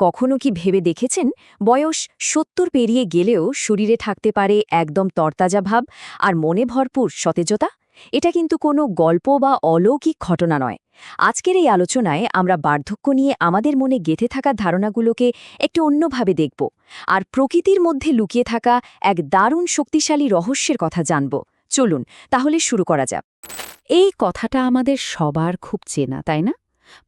কখনো কি ভেবে দেখেছেন? বয়স সত্তর পেরিয়ে গেলেও শরীরে থাকতে পারে একদম তরতাজা ভাব আর মনে ভরপুর সতেজতা? এটা কিন্তু কোনো গল্প বা অলৌকিক ঘটনা নয়। আজকের এই আলোচনায় আমরা বার্ধক্য নিয়ে আমাদের মনে গেঁথে থাকা ধারণাগুলোকে একটু অন্যভাবে দেখব আর প্রকৃতির মধ্যে লুকিয়ে থাকা এক দারুণ শক্তিশালী রহস্যের কথা জানব। চলুন, তাহলে শুরু করা যাক। এই কথাটা আমাদের সবার খুব চেনা, তাই না?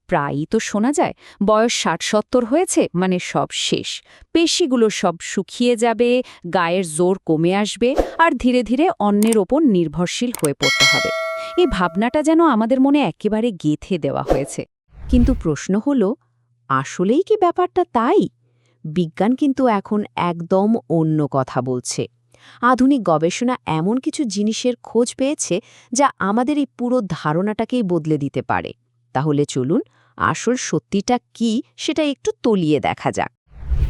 প্রায়ই তো শোনা যায়, বয়স ষাট সত্তর হয়েছে মানে সব শেষ। পেশিগুলো সব শুকিয়ে যাবে, গায়ের জোর কমে আসবে, আর ধীরে ধীরে অন্যের ওপর নির্ভরশীল হয়ে পড়তে হবে। এই ভাবনাটা যেন আমাদের মনে একেবারে গেথে দেওয়া হয়েছে। কিন্তু প্রশ্ন হল, আসলেই কি ব্যাপারটা তাই? বিজ্ঞান কিন্তু এখন একদম অন্য কথা বলছে। আধুনিক গবেষণা এমন কিছু জিনিসের খোঁজ পেয়েছে, যা আমাদের এই পুরো ধারণাটাকেই বদলে দিতে পারে। তাহলে চলুন আসল সত্যিটা কি সেটা একটু তলিয়ে দেখা যাক।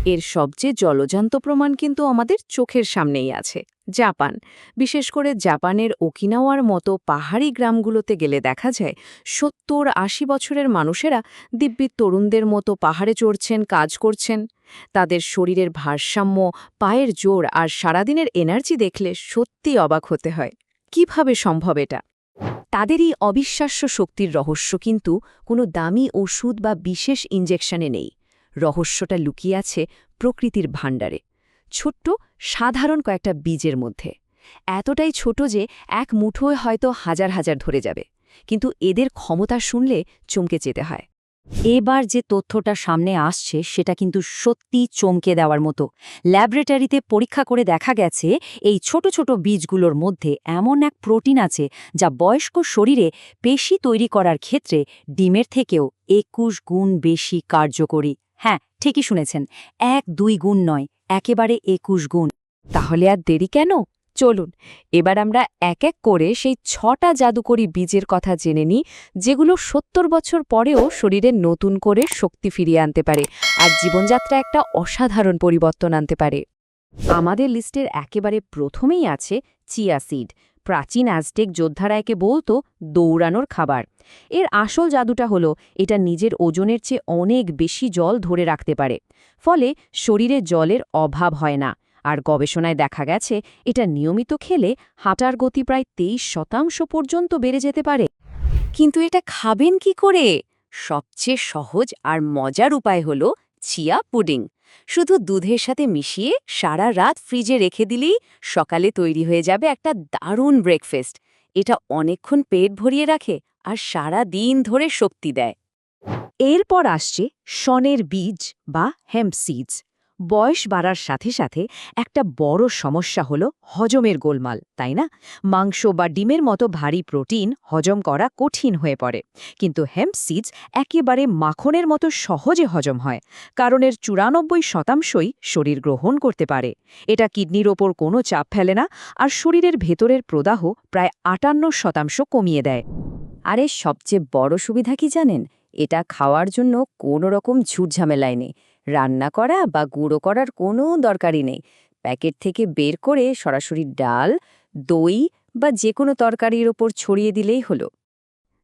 এর সবচেয়ে জলজান্ত প্রমাণ কিন্তু আমাদের চোখের সামনেই আছে, জাপান। বিশেষ করে জাপানের ওকিনাওয়ার মতো পাহাড়ি গ্রামগুলোতে গেলে দেখা যায়, সত্তর আশি বছরের মানুষেরা দিব্যি তরুণদের মতো পাহাড়ে চড়ছেন, কাজ করছেন। তাদের শরীরের ভারসাম্য, পায়ের জোর আর সারাদিনের এনার্জি দেখলে সত্যি অবাক হতে হয়। কীভাবে সম্ভব এটা? তাদের এই অবিশ্বাস্য শক্তির রহস্য কিন্তু কোনো দামি ওষুধ বা বিশেষ ইঞ্জেকশনে নেই। রহস্যটা লুকিয়ে আছে প্রকৃতির ভাণ্ডারে। ছোট্ট, সাধারণ কয়েকটা বীজের মধ্যে। এতটাই ছোট যে এক মুঠোয় হয়তো হাজার হাজার ধরে যাবে। কিন্তু এদের ক্ষমতা শুনলে চমকে যেতে হয়। এবার যে তথ্যটা সামনে আসছে, সেটা কিন্তু সত্যি চমকে দেওয়ার মতো। ল্যাবরেটরিতে পরীক্ষা করে দেখা গেছে, এই ছোট ছোট বীজগুলোর মধ্যে এমন এক প্রোটিন আছে, যা বয়স্ক শরীরে পেশি তৈরি করার ক্ষেত্রে ডিমের থেকেও একুশ গুণ বেশি কার্যকরী। হ্যাঁ ঠিকই শুনেছেন, এক দুই গুণ নয়, একেবারে একুশ গুণ। তাহলে আর দেরি কেন? চলুন, এবার আমরা এক এক করে সেই ছটা জাদুকরী বীজের কথা জেনে নিই, যেগুলো সত্তর বছর পরেও শরীরে নতুন করে শক্তি ফিরিয়ে আনতে পারে আর জীবনযাত্রা একটা অসাধারণ পরিবর্তন আনতে পারে। আমাদের লিস্টের একেবারে প্রথমেই আছে চিয়া সিড, প্রাচীন অ্যাজটেক যোদ্ধারা একে বলতো দৌড়ানোর খাবার। এর আসল জাদুটা হলো, এটা নিজের ওজনের চেয়ে অনেক বেশি জল ধরে রাখতে পারে, ফলে শরীরে জলের অভাব হয় না। আর গবেষণায় দেখা গেছে, এটা নিয়মিত খেলে হাঁটার গতি প্রায় তেইশ শতাংশ পর্যন্ত বেড়ে যেতে পারে। কিন্তু এটা খাবেন কি করে? সবচেয়ে সহজ আর মজার উপায় হল চিয়া পুডিং। শুধু দুধের সাথে মিশিয়ে সারা রাত ফ্রিজে রেখে দিলেই সকালে তৈরি হয়ে যাবে একটা দারুণ ব্রেকফাস্ট। এটা অনেকক্ষণ পেট ভরিয়ে রাখে আর সারা দিন ধরে শক্তি দেয়। এরপর আসছে শনের বীজ বা হেম্প সিডস। বয়স বাড়ার সাথে সাথে একটা বড় সমস্যা হলো হজমের গোলমাল, তাই না? মাংস বা ডিমের মতো ভারী প্রোটিন হজম করা কঠিন হয়ে পড়ে। কিন্তু হেম্প সিডস একেবারে মাখনের মতো সহজে হজম হয়, কারণ এর চুরানব্বই শতাংশই শরীর গ্রহণ করতে পারে। এটা কিডনির ওপর কোনো চাপ ফেলে না আর শরীরের ভেতরের প্রদাহ প্রায় আটান্ন শতাংশ কমিয়ে দেয়। আরে, সবচেয়ে বড় সুবিধা কি জানেন? এটা খাওয়ার জন্য কোনো রকম ঝুটঝামেলায় নেই। রান্না করা বা গুঁড়ো করার কোনো দরকারই নেই। প্যাকেট থেকে বের করে সরাসরি ডাল, দই বা যে কোনো তরকারির ওপর ছড়িয়ে দিলেই হলো।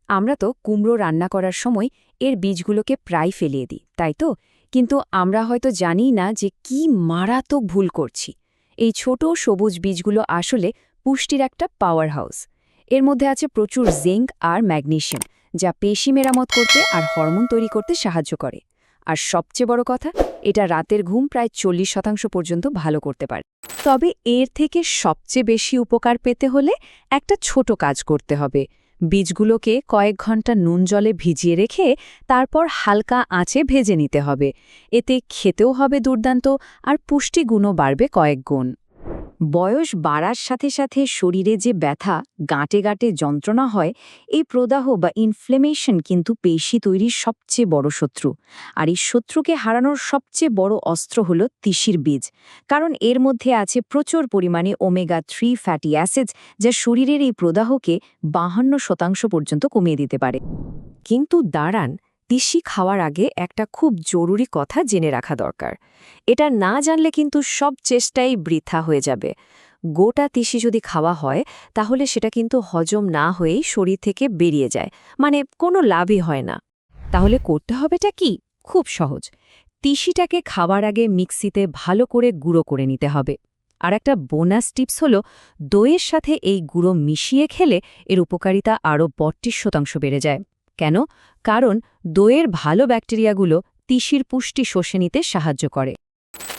আমরা তো কুমড়ো রান্না করার সময় এর বীজগুলোকে প্রায় ফেলিয়ে দিই, তাই তো? কিন্তু আমরা হয়তো জানি না যে কি মারাত্মক ভুল করছি। এই ছোট সবুজ বীজগুলো আসলে পুষ্টির একটা পাওয়ার হাউস এর মধ্যে আছে প্রচুর জিঙ্ক আর ম্যাগনেশিয়াম যা পেশি মেরামত করতে আর হরমোন তৈরি করতে সাহায্য করে। আর সবচেয়ে বড় কথা, এটা রাতের ঘুম প্রায় চল্লিশ শতাংশ পর্যন্ত ভালো করতে পারে। তবে এর থেকে সবচেয়ে বেশি উপকার পেতে হলে একটা ছোট কাজ করতে হবে। বীজগুলোকে কয়েক ঘণ্টা নুন জলে ভিজিয়ে রেখে তারপর হালকা আঁচে ভেজে নিতে হবে। এতে খেতেও হবে দুর্দান্ত আর পুষ্টিগুণও বাড়বে কয়েক গুণ। বয়স বাড়ার সাথে সাথে শরীরে যে ব্যথা, গাঁটে গাঁটে যন্ত্রণা হয়, এই প্রদাহ বা ইনফ্লেমেশন কিন্তু পেশি তৈরির সবচেয়ে বড় শত্রু। আর এই শত্রুকে হারানোর সবচেয়ে বড় অস্ত্র হল তিসির বীজ। কারণ এর মধ্যে আছে প্রচুর পরিমাণে ওমেগা থ্রি ফ্যাটি অ্যাসিডস যা শরীরের এই প্রদাহকে বাহান্ন শতাংশ পর্যন্ত কমিয়ে দিতে পারে। কিন্তু দাঁড়ান তিসি খাওয়ার আগে একটা খুব জরুরি কথা জেনে রাখা দরকার। এটা না জানলে কিন্তু সব চেষ্টাই বৃথা হয়ে যাবে। গোটা তিসি যদি খাওয়া হয়, তাহলে সেটা কিন্তু হজম না হয়েই শরীর থেকে বেরিয়ে যায়। মানে কোনো লাভই হয় না। তাহলে করতে হবেটা কি? খুব সহজ। তিসিটাকে খাবার আগে মিক্সিতে ভালো করে গুঁড়ো করে নিতে হবে। আর একটা বোনাস টিপস হল, দইয়ের সাথে এই গুঁড়ো মিশিয়ে খেলে এর উপকারিতা আরও বত্রিশ শতাংশ বেড়ে যায়। কেন? কারণ দইয়ের ভালো ব্যাকটেরিয়াগুলো তিসির পুষ্টি শোষে নিতে সাহায্য করে।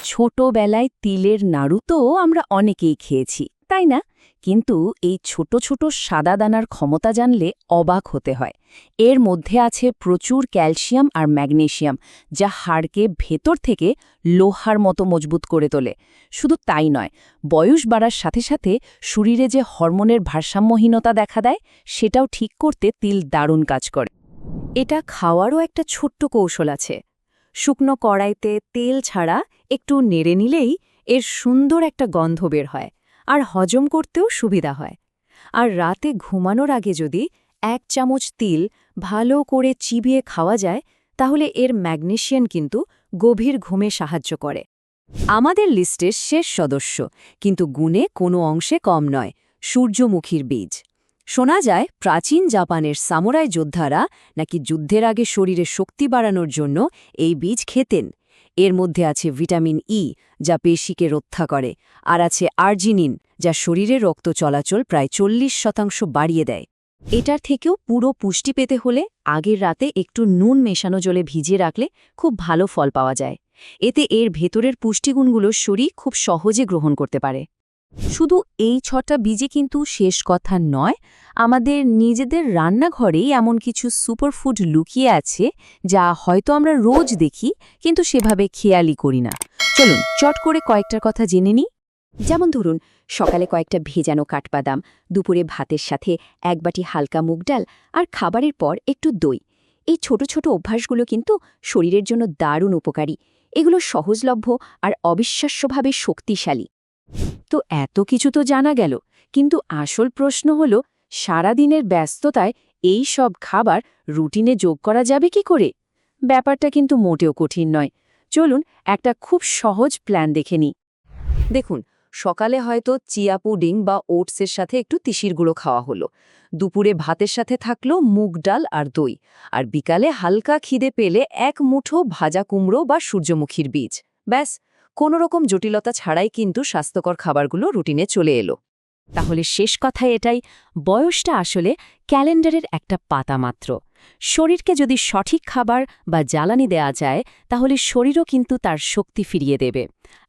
ছোটবেলায় তিলের নাড়ু তো আমরা অনেকেই খেয়েছি। তাই না? কিন্তু এই ছোট ছোট সাদা দানার ক্ষমতা জানলে অবাক হতে হয়। এর মধ্যে আছে প্রচুর ক্যালসিয়াম আর ম্যাগনেশিয়াম যা হাড়কে ভেতর থেকে লোহার মতো মজবুত করে তোলে। শুধু তাই নয়, বয়স বাড়ার সাথে সাথে শরীরে যে হরমোনের ভারসাম্যহীনতা দেখা দেয়, সেটাও ঠিক করতে তিল দারুণ কাজ করে। এটা খাওয়ারও একটা ছোট্ট কৌশল আছে। শুকনো কড়াইতে তেল ছাড়া একটু নেড়ে নিলেই এর সুন্দর একটা গন্ধ বের হয়। আর হজম করতেও সুবিধা হয়। আর রাতে ঘুমানোর আগে যদি এক চামচ তিল ভালো করে চিবিয়ে খাওয়া যায়, তাহলে এর ম্যাগনেশিয়ান কিন্তু গভীর ঘুমে সাহায্য করে। আমাদের লিস্টের শেষ সদস্য, কিন্তু গুণে কোনো অংশে কম নয়, সূর্যমুখীর বীজ। শোনা যায়, প্রাচীন জাপানের সামুরাই যোদ্ধারা নাকি যুদ্ধের আগে শরীরে শক্তি বাড়ানোর জন্য এই বীজ খেতেন। এর মধ্যে আছে ভিটামিন ই যা পেশিকে রক্ষা করে, আর আছে আর্জিনিন, যা শরীরে রক্ত চলাচল প্রায় চল্লিশ শতাংশ বাড়িয়ে দেয়। এটার থেকেও পুরো পুষ্টি পেতে হলে আগের রাতে একটু নুন মেশানো জলে ভিজিয়ে রাখলে খুব ভালো ফল পাওয়া যায়। এতে এর ভেতরের পুষ্টিগুণগুলো শরীর খুব সহজে গ্রহণ করতে পারে। শুধু এই ছটা বীজে কিন্তু শেষ কথা নয়, আমাদের নিজেদের রান্নাঘরেই এমন কিছু সুপারফুড লুকিয়ে আছে যা হয়তো আমরা রোজ দেখি, কিন্তু সেভাবে খেয়ালই করি না। চলুন, চট করে কয়েকটার কথা জেনে নিই। যেমন ধরুন, সকালে কয়েকটা ভেজানো কাঠবাদাম, দুপুরে ভাতের সাথে এক বাটি হালকা মুগ ডাল আর খাবারের পর একটু দই। এই ছোট ছোট অভ্যাসগুলো কিন্তু শরীরের জন্য দারুণ উপকারী। এগুলো সহজলভ্য আর অবিশ্বাস্যভাবে শক্তিশালী। তো এত কিছু তো জানা গেল, কিন্তু আসল প্রশ্ন হল, সারাদিনের ব্যস্ততায় এই সব খাবার রুটিনে যোগ করা যাবে কি করে? ব্যাপারটা কিন্তু মোটেও কঠিন নয়। চলুন একটা খুব সহজ প্ল্যান দেখে নিই। দেখুন, সকালে হয়তো চিয়া পুডিং বা ওটসের সাথে একটু তিসির গুঁড়ো খাওয়া হলো। দুপুরে ভাতের সাথে থাকল মুগ ডাল আর দই, আর বিকালে হালকা খিদে পেলে এক মুঠো ভাজা কুমড়ো বা সূর্যমুখীর বীজ। ব্যাস কোনো রকম জটিলতা ছাড়াই কিন্তু স্বাস্থ্যকর খাবারগুলো রুটিনে চলে এলো। তাহলে শেষ কথা এটাই, বয়সটা আসলে ক্যালেন্ডারের একটা পাতা মাত্র। শরীরকে যদি সঠিক খাবার বা জ্বালানি দেয়া যায়, তাহলে শরীরও কিন্তু তার শক্তি ফিরিয়ে দেবে।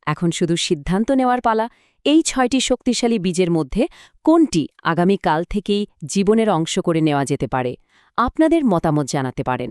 এখন শুধু সিদ্ধান্ত নেওয়ার পালা, এই ছয়টি শক্তিশালী বীজের মধ্যে কোনটি আগামী কাল থেকেই জীবনের অংশ করে নেওয়া যেতে পারে, আপনাদের মতামত জানাতে পারেন।